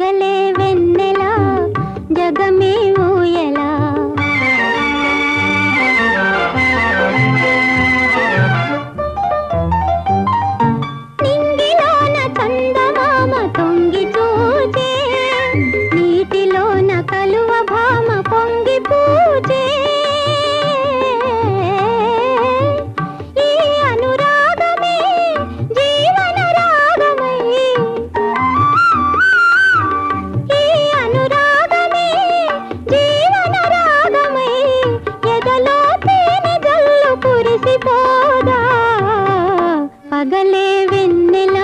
गले పోదా. పగలే వెన్నెల